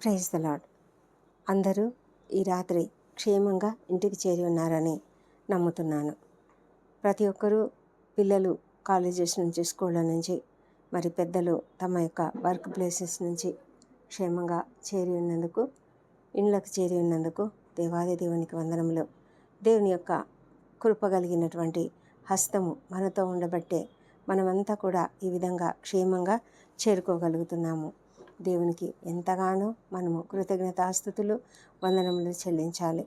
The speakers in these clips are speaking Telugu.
ప్రైజ్ ద లాడ్ అందరూ ఈ రాత్రి క్షేమంగా ఇంటికి చేరి ఉన్నారని నమ్ముతున్నాను. ప్రతి ఒక్కరూ పిల్లలు కాలేజెస్ నుంచి స్కూళ్ళ నుంచి మరి పెద్దలు తమ యొక్క వర్క్ ప్లేసెస్ నుంచి క్షేమంగా చేరి ఉన్నందుకు ఇండ్లకు చేరి ఉన్నందుకు దేవాది దేవునికి వందనములు. దేవుని యొక్క కృప కలిగినటువంటి హస్తము మనతో ఉండబట్టే మనమంతా కూడా ఈ విధంగా క్షేమంగా చేరుకోగలుగుతున్నాము. దేవునికి ఎంతగానో మనము కృతజ్ఞతాస్థుతులు వందనములు చెల్లించాలి.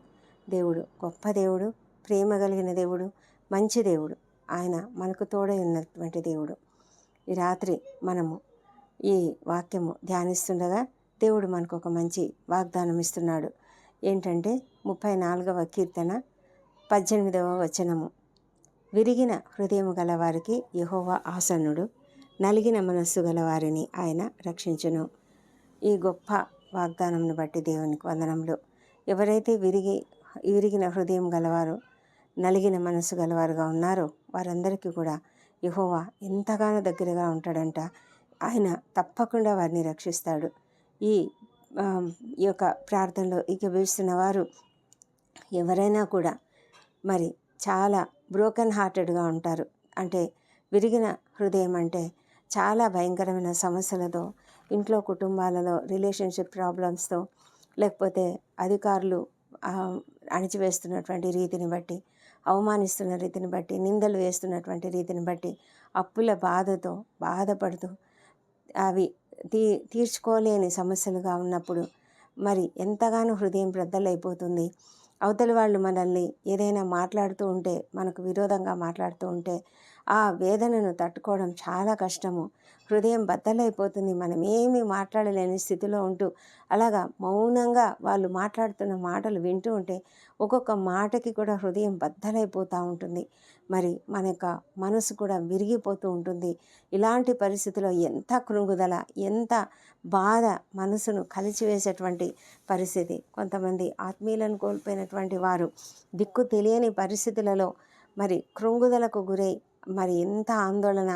దేవుడు గొప్ప దేవుడు ప్రేమ కలిగిన దేవుడు మంచి దేవుడు. ఆయన మనకు తోడై ఉన్నటువంటి దేవుడు. ఈ రాత్రి మనము ఈ వాక్యము ధ్యానిస్తుండగా దేవుడు మనకు ఒక మంచి వాగ్దానం ఇస్తున్నాడు. ఏంటంటే ముప్పై నాలుగవ కీర్తన పద్దెనిమిదవ వచనము. విరిగిన హృదయము గల వారికి యహోవా ఆసన్నుడు నలిగిన మనస్సు గల వారిని ఆయన రక్షించును. ఈ గొప్ప వాగ్దానంను బట్టి దేవునికి వందనములు. ఎవరైతే విరిగి విరిగిన హృదయం గలవారు నలిగిన మనసు గలవారుగా ఉన్నారో వారందరికీ కూడా యహోవా ఎంతగానో దగ్గరగా ఉంటాడంట. ఆయన తప్పకుండా వారిని రక్షిస్తాడు. ఈ ఈ యొక్క ప్రార్థనలో ఇక వేస్తున్న వారు ఎవరైనా కూడా మరి చాలా బ్రోకెన్ హార్టెడ్గా ఉంటారు. అంటే విరిగిన హృదయం అంటే చాలా భయంకరమైన సమస్యలతో ఇంట్లో కుటుంబాలలో రిలేషన్షిప్ ప్రాబ్లమ్స్తో లేకపోతే అధికారులు అణిచివేస్తున్నటువంటి రీతిని బట్టి అవమానిస్తున్న రీతిని బట్టి నిందలు వేస్తున్నటువంటి రీతిని బట్టి అప్పుల బాధతో బాధపడుతూ అవి తీ తీర్చుకోలేని సమస్యలుగా ఉన్నప్పుడు మరి ఎంతగానో హృదయం బ్రద్దలైపోతుంది అవతలి వాళ్ళు మనల్ని ఏదైనా మాట్లాడుతూ ఉంటే మనకు విరోధంగా మాట్లాడుతూ ఉంటే ఆ వేదనను తట్టుకోవడం చాలా కష్టము. హృదయం బద్దలైపోతుంది. మనం ఏమీ మాట్లాడలేని స్థితిలో ఉంటూ అలాగా మౌనంగా వాళ్ళు మాట్లాడుతున్న మాటలు వింటూ ఉంటే ఒక్కొక్క మాటకి కూడా హృదయం బద్దలైపోతూ ఉంటుంది. మరి మన యొక్క మనసు కూడా విరిగిపోతూ ఉంటుంది. ఇలాంటి పరిస్థితిలో ఎంత కృంగుదల ఎంత బాధ మనసును కలిచివేసేటువంటి పరిస్థితి. కొంతమంది ఆత్మీయులను కోల్పోయినటువంటి వారు దిక్కు తెలియని పరిస్థితులలో మరి కృంగుదలకు గురై మరి ఎంత ఆందోళన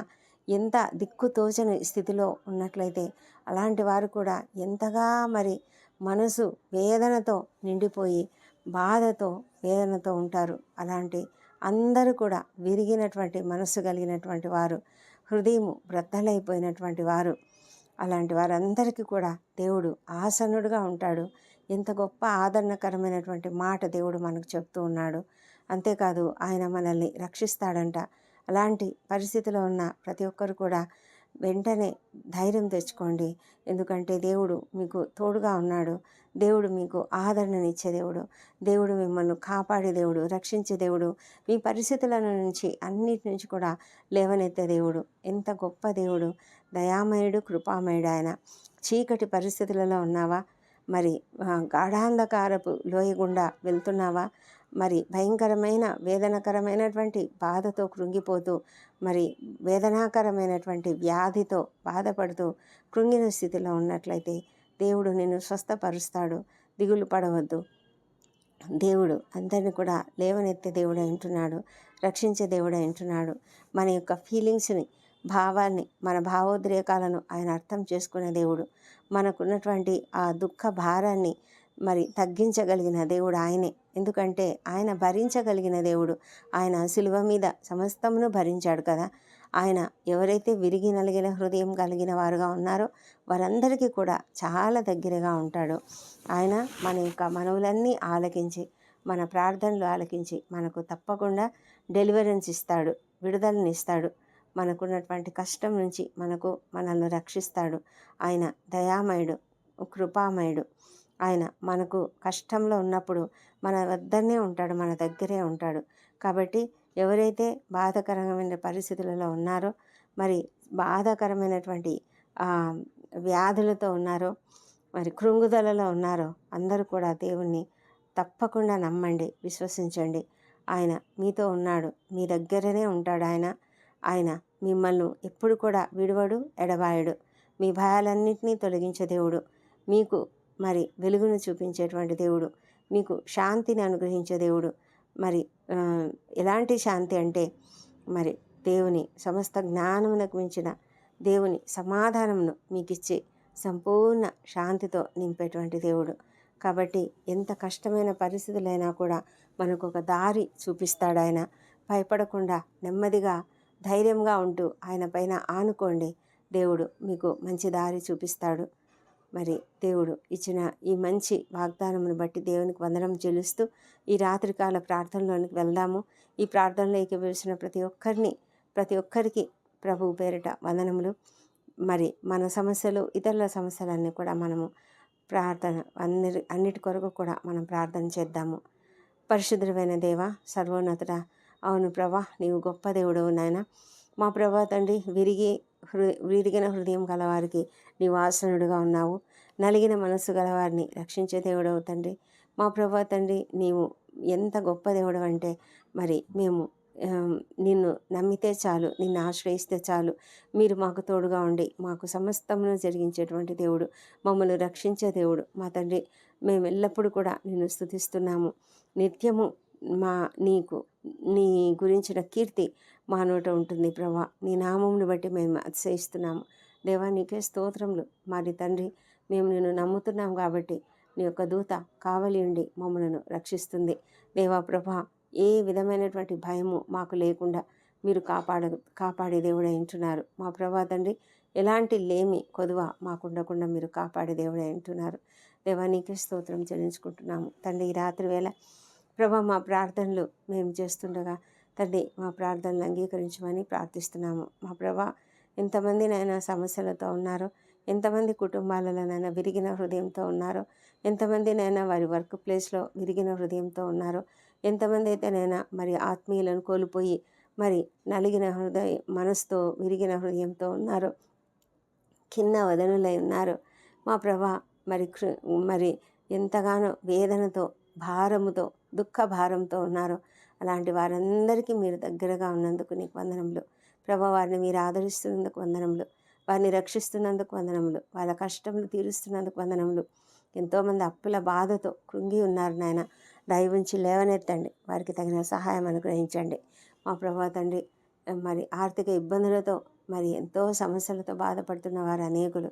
ఎంత దిక్కు తోచని స్థితిలో ఉన్నట్లయితే అలాంటి వారు కూడా ఎంతగా మరి మనసు వేదనతో నిండిపోయి బాధతో వేదనతో ఉంటారు. అలాంటి అందరూ కూడా విరిగినటువంటి మనసు కలిగినటువంటి వారు హృదయము బ్రద్దలైపోయినటువంటి వారు. అలాంటి వారందరికీ కూడా దేవుడు ఆసన్నుడుగా ఉంటాడు. ఇంత గొప్ప ఆదరణకరమైనటువంటి మాట దేవుడు మనకు చెప్తూ ఉన్నాడు. అంతేకాదు ఆయన మనల్ని రక్షిస్తాడంట. అలాంటి పరిస్థితిలో ఉన్న ప్రతి ఒక్కరు కూడా వెంటనే ధైర్యం తెచ్చుకోండి. ఎందుకంటే దేవుడు మీకు తోడుగా ఉన్నాడు. దేవుడు మీకు ఆదరణనిచ్చే దేవుడు. దేవుడు మిమ్మల్ని కాపాడే దేవుడు రక్షించే దేవుడు. మీ పరిస్థితుల నుంచి అన్నిటి నుంచి కూడా లేవనెత్తే దేవుడు. ఎంత గొప్ప దేవుడు. దయామయుడు కృపామయుడు ఆయన. చీకటి పరిస్థితులలో ఉన్నావా? మరి గాఢాంధకారపు లోయ గుండా వెళ్తున్నావా? మరి భయంకరమైన వేదనకరమైనటువంటి బాధతో కృంగిపోతూ మరి వేదనాకరమైనటువంటి వ్యాధితో బాధపడుతూ కృంగిన స్థితిలో ఉన్నట్లయితే దేవుడు నిన్ను స్వస్థపరుస్తాడు. దిగులు పడవద్దు. దేవుడు అందరిని కూడా లేవనెత్తే దేవుడు అంటున్నాడు రక్షించే దేవుడు అంటున్నాడు మన యొక్క ఫీలింగ్స్ని భావాన్ని మన భావోద్రేకాలను ఆయన అర్థం చేసుకునే దేవుడు. మనకున్నటువంటి ఆ దుఃఖ భారాన్ని మరి తగ్గించగలిగిన దేవుడు ఆయనే. ఎందుకంటే ఆయన భరించగలిగిన దేవుడు. ఆయన శిలువ మీద సమస్తమును భరించాడు కదా. ఆయన ఎవరైతే విరిగి నలిగిన హృదయం కలిగిన వారుగా ఉన్నారో వారందరికీ కూడా చాలా దగ్గరగా ఉంటాడు. ఆయన మన యొక్క మనవులన్నీ ఆలకించి మన ప్రార్థనలు ఆలకించి మనకు తప్పకుండా డెలివరెన్స్ ఇస్తాడు విడుదలని ఇస్తాడు. మనకున్నటువంటి కష్టం నుంచి మనకు మనల్ని రక్షిస్తాడు. ఆయన దయామయుడు కృపామయుడు. ఆయన మనకు కష్టంలో ఉన్నప్పుడు మన వద్దనే ఉంటాడు మన దగ్గరే ఉంటాడు. కాబట్టి ఎవరైతే బాధాకరమైన పరిస్థితులలో ఉన్నారో మరి బాధాకరమైనటువంటి వ్యాధులతో ఉన్నారో మరి కృంగుదలలో ఉన్నారో అందరూ కూడా దేవుణ్ణి తప్పకుండా నమ్మండి విశ్వసించండి. ఆయన మీతో ఉన్నాడు మీ దగ్గరనే ఉంటాడు ఆయన. ఆయన మిమ్మల్ని ఎప్పుడు కూడా విడువడు ఎడబాయడు. మీ భయాలన్నింటినీ తొలగించే దేవుడు. మీకు మరి వెలుగును చూపించేటువంటి దేవుడు. మీకు శాంతిని అనుగ్రహించే దేవుడు. మరి ఎలాంటి శాంతి అంటే మరి దేవుని సమస్త జ్ఞానమునకు మించిన దేవుని సమాధానమును మీకు ఇచ్చి సంపూర్ణ శాంతితో నింపేటువంటి దేవుడు. కాబట్టి ఎంత కష్టమైన పరిస్థితులైనా కూడా మనకు ఒక దారి చూపిస్తాడు ఆయన. భయపడకుండా నెమ్మదిగా ధైర్యంగా ఉంటూ ఆయన పైన ఆనుకోండి. దేవుడు మీకు మంచి దారి చూపిస్తాడు. మరి దేవుడు ఇచ్చిన ఈ మంచి వాగ్దానమును బట్టి దేవునికి వందనం చెల్లిస్తూ ఈ రాత్రికాల ప్రార్థనలోనికి వెళ్దాము. ఈ ప్రార్థనలో ఏకీభవించిన ప్రతి ఒక్కరిని ప్రతి ఒక్కరికి ప్రభు పేరిట వందనములు. మరి మన సమస్యలు ఇతరుల సమస్యలన్నీ కూడా మనము ప్రార్థన అన్ని అన్నిటి కొరకు కూడా మనం ప్రార్థన చేద్దాము. పరిశుద్ధమైన దేవ సర్వోన్నతుడ అవును ప్రభా నీవు గొప్ప దేవుడవు నాయన. మా ప్రభా తండ్రి విరిగి హృ విరిగిన హృదయం గలవారికి నివాసనుడుగా ఉన్నావు. నలిగిన మనస్సు గలవారిని రక్షించే దేవుడవు తండ్రి. మా ప్రభా తండ్రి నీవు ఎంత గొప్ప దేవుడు అంటే మరి మేము నిన్ను నమ్మితే చాలు నిన్ను ఆశ్రయిస్తే చాలు. మీరు మాకు తోడుగా ఉండి మాకు సమస్తమును జరిగించేటువంటి దేవుడు మమ్మల్ని రక్షించే దేవుడు. మా తండ్రి మేము ఎల్లప్పుడూ కూడా నిన్ను స్థుతిస్తున్నాము నిత్యము మా నీకు నీ గురించిన కీర్తి మా నోట ఉంటుంది. ప్రభా నీ నామంని బట్టి మేము అతిశయిస్తున్నాము దేవా నీకే స్తోత్రములు. మరి తండ్రి మేము నిన్ను నమ్ముతున్నాం కాబట్టి నీ యొక్క దూత కావలి ఉండి మమ్మలను రక్షిస్తుంది. దేవా ప్రభా ఏ విధమైనటువంటి భయము మాకు లేకుండా మీరు కాపాడ కాపాడే దేవుడై ఉంటున్నారు. మా ప్రభా తండ్రి ఎలాంటి లేమి కొదువ మాకుండకుండా మీరు కాపాడే దేవుడై ఉంటున్నారు. దేవా నీకే స్తోత్రం చెల్లించుకుంటున్నాము. తండ్రి ఈ రాత్రి వేళ ప్రభా మా ప్రార్థనలు మేము చేస్తుండగా తండ్రి మా ప్రార్థనలు అంగీకరించమని ప్రార్థిస్తున్నాము. మా ప్రభా ఎంతమంది నైనా సమస్యలతో ఉన్నారో ఎంతమంది కుటుంబాలలోనైనా విరిగిన హృదయంతో ఉన్నారో ఎంతమంది నైనా వారి వర్క్ ప్లేస్లో విరిగిన హృదయంతో ఉన్నారో ఎంతమంది అయితేనైనా మరి ఆత్మీయులను కోల్పోయి మరి నలిగిన హృదయ మనసుతో విరిగిన హృదయంతో ఉన్నారో కింద వదనులై ఉన్నారు మా ప్రభా మరి కృ- మరి ఎంతగానో వేదనతో భారముతో దుఃఖ భారంతో ఉన్నారో అలాంటి వారందరికీ మీరు దగ్గరగా ఉన్నందుకు నీకు వందనములు. ప్రభా వారిని మీరు ఆదరిస్తున్నందుకు వందనములు. వారిని రక్షిస్తున్నందుకు వందనములు. వాళ్ళ కష్టములు తీరుస్తున్నందుకు వందనములు. ఎంతోమంది అప్పుల బాధతో కృంగి ఉన్నారు నాయన. దయవుంచి లేవనెత్తండి. వారికి తగిన సహాయం అనుగ్రహించండి. మా ప్రభా తండ్రి మరి ఆర్థిక ఇబ్బందులతో మరి ఎంతో సమస్యలతో బాధపడుతున్న వారు అనేకులు.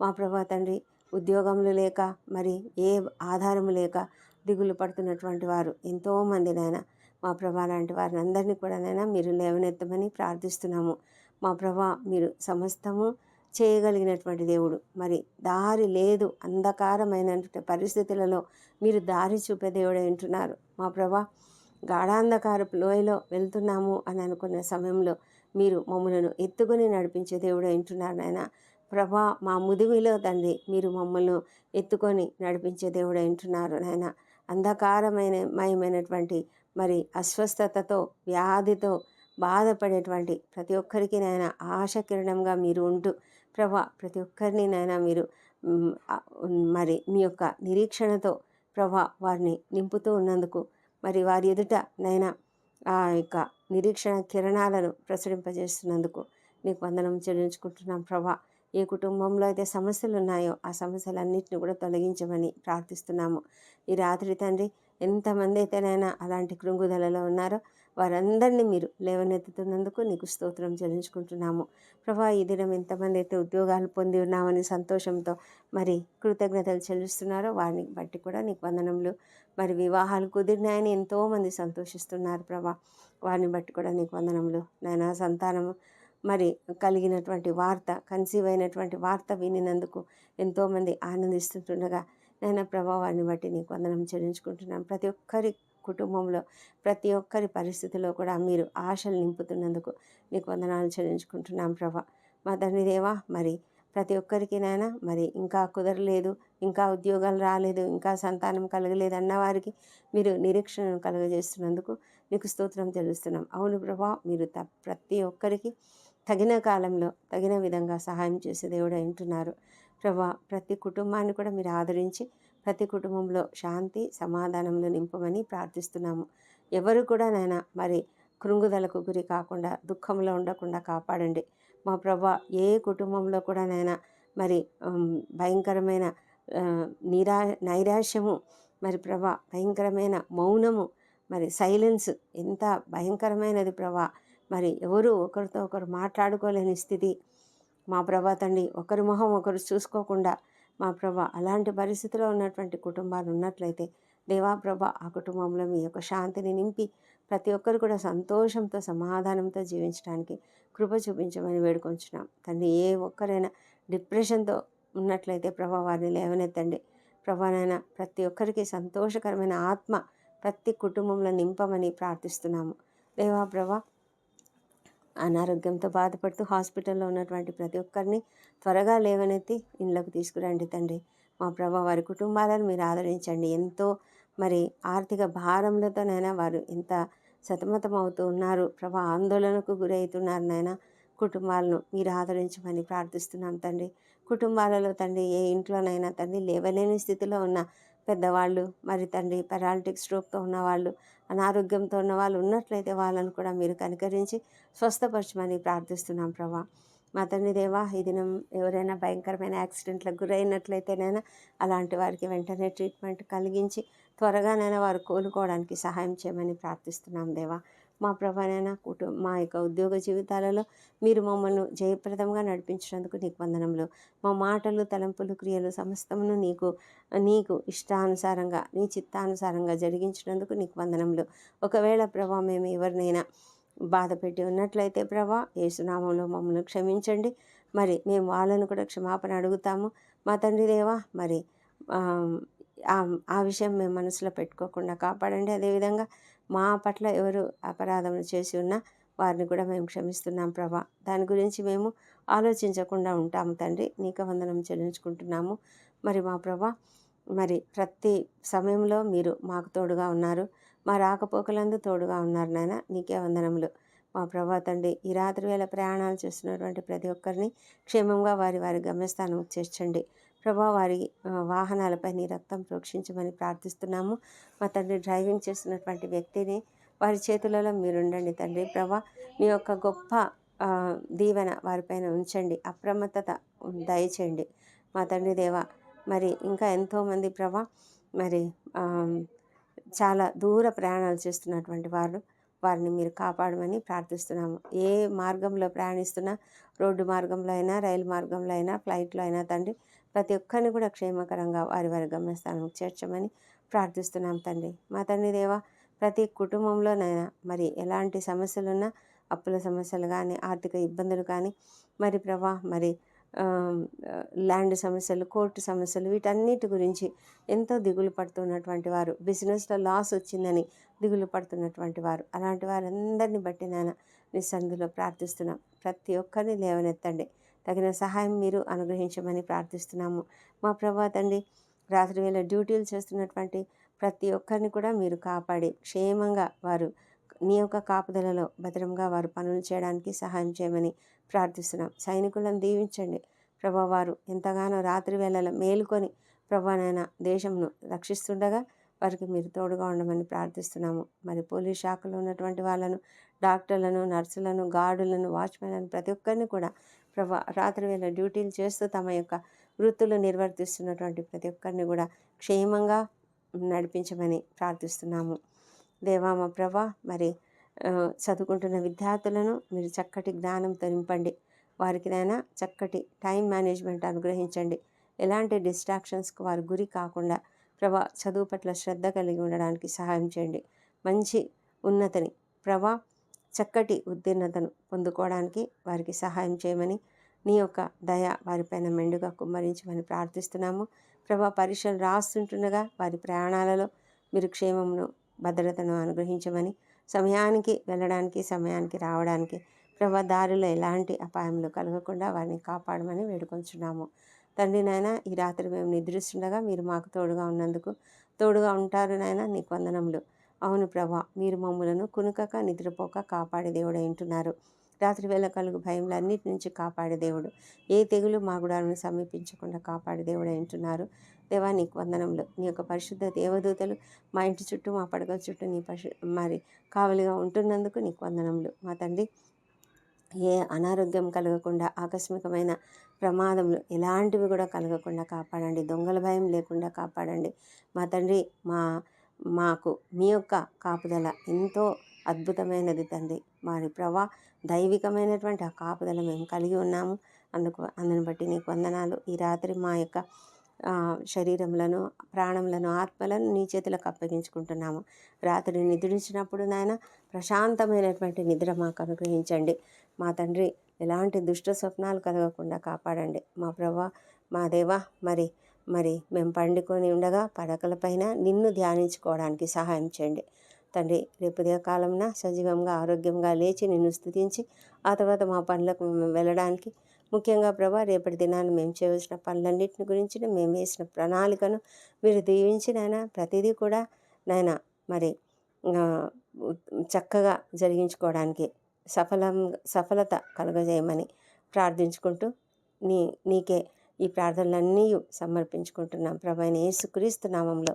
మా ప్రభా తండ్రి ఉద్యోగములు లేక మరి ఏ ఆధారము లేక దిగులు పడుతున్నటువంటి వారు ఎంతోమంది నాయన. మా ప్రభా లాంటి వారిని అందరినీ కూడా నైనా మీరు లేవనెత్తమని ప్రార్థిస్తున్నాము. మా ప్రభా మీరు సమస్తము చేయగలిగినటువంటి దేవుడు. మరి దారి లేదు అంధకారమైనటువంటి పరిస్థితులలో మీరు దారి చూపే దేవుడు వింటున్నారు మా ప్రభా గాఢాంధకారపు లోయలో వెళ్తున్నాము అని అనుకున్న సమయంలో మీరు మమ్మలను ఎత్తుకొని నడిపించే దేవుడు వింటున్నారు నాయన ప్రభా మా ముదివిలో తండ్రి మీరు మమ్మల్ని ఎత్తుకొని నడిపించే దేవుడు వింటున్నారు నాయన అంధకారమైన మయమైనటువంటి మరి అస్వస్థతతో వ్యాధితో బాధపడేటువంటి ప్రతి ఒక్కరికి నాయన ఆశ కిరణంగా మీరు ఉంటూ ప్రభా ప్రతి ఒక్కరిని నాయన మీరు మరి మీ యొక్క నిరీక్షణతో ప్రభా వారిని నింపుతూ ఉన్నందుకు మరి వారి ఎదుట నైనా ఆ యొక్క నిరీక్షణ కిరణాలను ప్రసరింపజేస్తున్నందుకు నీకు వందనం చెల్లించుకుంటున్నాం ప్రభా. ఏ కుటుంబంలో అయితే సమస్యలు ఉన్నాయో ఆ సమస్యలన్నింటినీ కూడా తొలగించమని ప్రార్థిస్తున్నాము. ఈ రాత్రి తండ్రి ఎంతమంది అయితేనైనా అలాంటి కృంగుదలలో ఉన్నారో వారందరినీ మీరు లేవనెత్తుతున్నందుకు నీకు స్తోత్రం చెల్లించుకుంటున్నాము. ప్రభా ఈ దినం ఎంతమంది అయితే ఉద్యోగాలు పొంది ఉన్నామని సంతోషంతో మరి కృతజ్ఞతలు చెల్లిస్తున్నారో వారిని బట్టి కూడా నీకు వందనములు. మరి వివాహాలు కుదిరినాయని ఎంతోమంది సంతోషిస్తున్నారు ప్రభా. వారిని బట్టి కూడా నీకు వందనములు. నాయన సంతానము మరి కలిగినటువంటి వార్త కన్సీవ్ అయినటువంటి వార్త వినినందుకు ఎంతోమంది ఆనందిస్తుంటుండగా నాయన ప్రభావాన్ని బట్టి నీకు వందనం చెల్లించుకుంటున్నాం. ప్రతి ఒక్కరి కుటుంబంలో ప్రతి ఒక్కరి పరిస్థితిలో కూడా మీరు ఆశలు నింపుతున్నందుకు నీకు వందనాలు చెల్లించుకుంటున్నాం ప్రభా. మా తండ్రి దేవా మరి ప్రతి ఒక్కరికి నాయన మరి ఇంకా కుదరలేదు ఇంకా ఉద్యోగాలు రాలేదు ఇంకా సంతానం కలగలేదు అన్నవారికి మీరు నిరీక్షణను కలుగజేస్తున్నందుకు నీకు స్తోత్రం తెలుస్తున్నాం అవును ప్రభా మీరు త ప్రతి ఒక్కరికి తగిన కాలంలో తగిన విధంగా సహాయం చేసే దేవుడు వింటున్నారు ప్రభా ప్రతి కుటుంబాన్ని కూడా మీరు ఆదరించి ప్రతి కుటుంబంలో శాంతి సమాధానంలో నింపమని ప్రార్థిస్తున్నాము. ఎవరు కూడా నాయన మరి కృంగుదలకు గురి కాకుండా దుఃఖంలో ఉండకుండా కాపాడండి. మా ప్రభా ఏ కుటుంబంలో కూడా నైనా మరి భయంకరమైన నిరా నైరాశ్యము మరి ప్రభా భయంకరమైన మౌనము మరి సైలెన్స్ ఎంత భయంకరమైనది ప్రభా. మరి ఎవరు ఒకరితో ఒకరు మాట్లాడుకోలేని స్థితి మా ప్రభా తండ్రి ఒకరి మొహం ఒకరు చూసుకోకుండా మా ప్రభ అలాంటి పరిస్థితిలో ఉన్నటువంటి కుటుంబాలు ఉన్నట్లయితే దేవా ప్రభ ఆ కుటుంబంలో మీ యొక్క శాంతిని నింపి ప్రతి ఒక్కరు కూడా సంతోషంతో సమాధానంతో జీవించడానికి కృప చూపించమని వేడుకొంచున్నాం. తండ్రి ఏ ఒక్కరైనా డిప్రెషన్తో ఉన్నట్లయితే ప్రభా వారిని లేవనెత్తండి. ప్రభానైనా ప్రతి ఒక్కరికి సంతోషకరమైన ఆత్మ ప్రతి కుటుంబంలో నింపమని ప్రార్థిస్తున్నాము. దేవా ప్రభా అనారోగ్యంతో బాధపడుతూ హాస్పిటల్లో ఉన్నటువంటి ప్రతి ఒక్కరిని త్వరగా లేవనెత్తి ఇండ్లకు తీసుకురండి తండ్రి. మా ప్రభా వారి కుటుంబాలను మీరు ఆదరించండి. ఎంతో మరి ఆర్థిక భారములతోనైనా వారు ఎంత సతమతమవుతూ ఉన్నారు. ప్రభా ఆందోళనకు గురవుతున్నారు నాయన. కుటుంబాలను మీరు ఆదరించమని ప్రార్థిస్తున్నాం తండ్రి. కుటుంబాలలో తండ్రి ఏ ఇంట్లోనైనా తండ్రి లేవలేని స్థితిలో ఉన్న పెద్దవాళ్ళు మరి తండ్రి పెరాలిటిక్ స్ట్రోక్తో ఉన్నవాళ్ళు అనారోగ్యంతో ఉన్న వాళ్ళు ఉన్నట్లయితే వాళ్ళను కూడా మీరు కనికరించి స్వస్థపరచమని ప్రార్థిస్తున్నాం ప్రభా. మా తండ్రి దేవా ఈ దినం ఎవరైనా భయంకరమైన యాక్సిడెంట్లకు గురైనట్లయితేనైనా అలాంటి వారికి వెంటనే ట్రీట్మెంట్ కలిగించి త్వరగానైనా వారు కోలుకోవడానికి సహాయం చేయమని ప్రార్థిస్తున్నాం దేవా. మా ప్రభానైనా కుటుంబ మా యొక్క ఉద్యోగ జీవితాలలో మీరు మమ్మల్ని జయప్రదంగా నడిపించినందుకు నీకు వందనములు. మా మాటలు తలంపులు క్రియలు సమస్తమును నీకు నీకు ఇష్టానుసారంగా నీ చిత్తానుసారంగా జరిగించినందుకు నీకు వందనములు. ఒకవేళ ప్రభా మేము ఎవరినైనా బాధ పెట్టి ఉన్నట్లయితే ప్రభా ఏసునామంలో మమ్మల్ని క్షమించండి. మరి మేము వాళ్ళను కూడా క్షమాపణ అడుగుతాము. మా తండ్రి దేవా మరి ఆ విషయం మేము మనసులో పెట్టుకోకుండా కాపాడండి. అదేవిధంగా మా పట్ల ఎవరు అపరాధం చేసి ఉన్నా వారిని కూడా మేము క్షమిస్తున్నాం ప్రభా. దాని గురించి మేము ఆలోచించకుండా ఉంటాము తండ్రి. నీకు వందనం చెల్లించుకుంటున్నాము. మరి మా ప్రభా మరి ప్రతి సమయంలో మీరు మాకు తోడుగా ఉన్నారు. మా రాకపోకలందు తోడుగా ఉన్నారు నాయన. నీకే వందనములు. మా ప్రభా తండ్రి ఈ రాత్రి వేళ ప్రయాణాలు చేస్తున్నటువంటి ప్రతి ఒక్కరిని క్షేమంగా వారి వారి గమ్యస్థానం చేర్చండి. ప్రభా వారి వాహనాలపై నీ రక్తం ప్రోక్షించమని ప్రార్థిస్తున్నాము. మా తండ్రి డ్రైవింగ్ చేస్తున్నటువంటి వ్యక్తిని వారి చేతులలో మీరుండండి తండ్రి. ప్రభా మీ యొక్క గొప్ప దీవెన వారిపైన ఉంచండి. అప్రమత్తత దయచేయండి. మా తండ్రి దేవ మరి ఇంకా ఎంతోమంది ప్రభా మరి చాలా దూర ప్రయాణాలు చేస్తున్నటువంటి వారు వారిని మీరు కాపాడమని ప్రార్థిస్తున్నాము. ఏ మార్గంలో ప్రయాణిస్తున్నా రోడ్డు మార్గంలో అయినా రైలు మార్గంలో అయినా ఫ్లైట్లో అయినా తండ్రి ప్రతి ఒక్కరిని కూడా క్షేమకరంగా వారి వారి గమ్యస్థానం చేర్చమని ప్రార్థిస్తున్నాం తండ్రి. మా తండ్రి దేవ ప్రతి కుటుంబంలోనైనా మరి ఎలాంటి సమస్యలున్నా అప్పుల సమస్యలు కానీ ఆర్థిక ఇబ్బందులు కానీ మరి ప్రభా మరి ల్యాండ్ సమస్యలు కోర్టు సమస్యలు వీటన్నిటి గురించి ఎంతో దిగులు పడుతున్నటువంటి వారు. బిజినెస్లో లాస్ వచ్చిందని దిగులు పడుతున్నటువంటి వారు. అలాంటి వారందరిని బట్టి నేను నిస్సందులో ప్రార్థిస్తున్నాం. ప్రతి ఒక్కరిని లేవనెత్తండి. తగిన సహాయం మీరు అనుగ్రహించమని ప్రార్థిస్తున్నాము. మా ప్రభా తండ్రి రాత్రి వేళ డ్యూటీలు చేస్తున్నటువంటి ప్రతి ఒక్కరిని కూడా మీరు కాపాడి క్షేమంగా వారు నీ యొక్క కాపుదలలో భద్రంగా వారు పనులు చేయడానికి సహాయం చేయమని ప్రార్థిస్తున్నాం. సైనికులను దీవించండి. ప్రభా వారు ఎంతగానో రాత్రి వేళల మేలుకొని ప్రభానైనా దేశంను రక్షిస్తుండగా వారికి మీరు తోడుగా ఉండమని ప్రార్థిస్తున్నాము. మరి పోలీస్ శాఖలో ఉన్నటువంటి వాళ్ళను డాక్టర్లను నర్సులను గార్డులను వాచ్మెన్లను ప్రతి ఒక్కరిని కూడా ప్రభా రాత్రి వేళ డ్యూటీలు చేస్తూ తమ యొక్క వృత్తులు నిర్వర్తిస్తున్నటువంటి ప్రతి ఒక్కరిని కూడా క్షేమంగా నడిపించమని ప్రార్థిస్తున్నాము. దేవామ ప్రభా మరి చదువుకుంటున్న విద్యార్థులను మీరు చక్కటి జ్ఞానంతో నింపండి వారికినైనా చక్కటి టైం మేనేజ్మెంట్ అనుగ్రహించండి. ఎలాంటి డిస్ట్రాక్షన్స్కి వారు గురి కాకుండా ప్రభా చదువు పట్ల శ్రద్ధ కలిగి ఉండడానికి సహాయం చేయండి. మంచి ఉన్నతని ప్రభా చక్కటి ఉత్తీర్ణతను పొందుకోవడానికి వారికి సహాయం చేయమని నీ యొక్క దయ వారిపైన మెండుగా కుమ్మరించమని ప్రార్థిస్తున్నాము. ప్రభా పరీక్షలు రాస్తుంటుండగా వారి ప్రయాణాలలో మీరు క్షేమమును భద్రతను అనుగ్రహించమని సమయానికి వెళ్ళడానికి సమయానికి రావడానికి ప్రభా దారిలో ఎలాంటి అపాయములు కలగకుండా వారిని కాపాడమని వేడుకొంచున్నాము. తండ్రి నాయన ఈ రాత్రి మేము నిద్రిస్తుండగా మీరు మాకు తోడుగా ఉన్నందుకు తోడుగా ఉంటారు నాయన నీకు వందనములు. అవును ప్రభా మీరు మమ్మలను కునుకక నిద్రపోక కాపాడే దేవుడు అంటున్నారు రాత్రి వేళ కలుగు అన్నిటి నుంచి కాపాడే దేవుడు. ఏ తెగులు మా గుడాలను సమీపించకుండా కాపాడే దేవుడు అంటున్నారు దేవా నీకు వందనములు. నీ యొక్క పరిశుద్ధ దేవదూతలు మా ఇంటి చుట్టూ మా పడగల చుట్టూ నీ పరిశు మరి కావలిగా ఉంటున్నందుకు నీకు వందనములు. మా తండ్రి ఏ అనారోగ్యం కలగకుండా ఆకస్మికమైన ప్రమాదములు ఎలాంటివి కూడా కలగకుండా కాపాడండి. దొంగల భయం లేకుండా కాపాడండి. మా తండ్రి మా మాకు మీ యొక్క కాపుదల ఎంతో అద్భుతమైనది తండ్రి. మరి ప్రభా దైవికమైనటువంటి ఆ కాపుదల మేము కలిగి ఉన్నాము. అందుకు అందుని బట్టి నీకు వందనాలు. ఈ రాత్రి మా యొక్క శరీరములను ప్రాణములను ఆత్మలను నీ చేతులకు అప్పగించుకుంటున్నాము. రాత్రి నిద్రించినప్పుడు నాయన ప్రశాంతమైనటువంటి నిద్ర మాకు అనుగ్రహించండి. మా తండ్రి ఎలాంటి దుష్ట స్వప్నాలు కలగకుండా కాపాడండి. మా ప్రభా మా దేవా మరి మరి మేము పండుకొని ఉండగా పడకలపైన నిన్ను ధ్యానించుకోవడానికి సహాయం చేయండి. తండ్రి. రేపు కాలంన సజీవంగా ఆరోగ్యంగా లేచి నిన్ను స్తుతించి ఆ తర్వాత మా పనులకు మేము వెళ్ళడానికి. ముఖ్యంగా ప్రభా రేపటి దినాన్ని మేము చేయవలసిన పనులన్నింటిని గురించి మేము వేసిన ప్రణాళికను మీరు దీవించి నాయన ప్రతిదీ కూడా నాయన మరి చక్కగా జరిగించుకోవడానికి సఫలం సఫలత కలుగజేయమని ప్రార్థించుకుంటూ నీ నీకే ఈ ప్రార్థనలన్నీ సమర్పించుకుంటున్నాం. ప్రభైన యేసుక్రీస్తు నామంలో